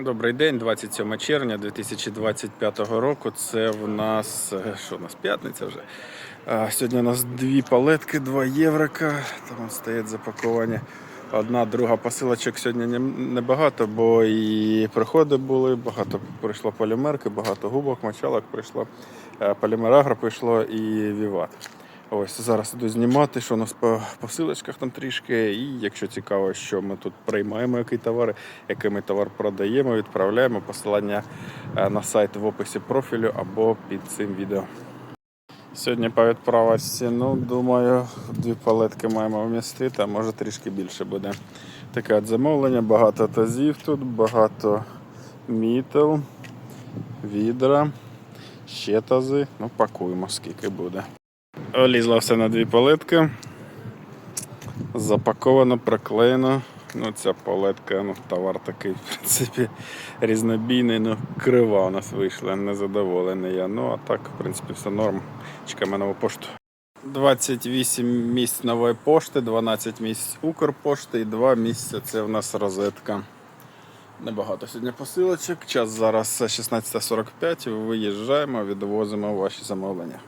Добрий день, 27 червня 2025 року. Це в нас е, що у нас п'ятниця вже. Сьогодні у нас дві палетки, два єврока. Там стоять запаковані. Одна, друга посилочок сьогодні небагато, бо і приходи були, багато прийшло полімерки, багато губок, мочалок прийшло, е, полімерагро прийшло і віват. Ось зараз іду знімати, що у нас по посилочках там трішки. І якщо цікаво, що ми тут приймаємо, який товар, який ми товар продаємо, відправляємо посилання е, на сайт в описі профілю або під цим відео. Сьогодні по відправочці, ну думаю, дві палетки маємо вмістити, а може трішки більше буде. Таке от замовлення, багато тазів тут, багато мітел, відра, ще тази. Ну, пакуємо, скільки буде. Олізло все на дві палетки. Запаковано, проклеєно. Ну, ця палетка, ну, товар такий, в принципі, різнобійний, ну, крива у нас вийшла, незадоволений я. Ну, а так, в принципі, все норм. Чекаємо нову пошту. 28 місць нової пошти, 12 місць Укрпошти і 2 місця це в нас розетка. Небагато сьогодні посилочок. Час зараз 16.45. Виїжджаємо, відвозимо ваші замовлення.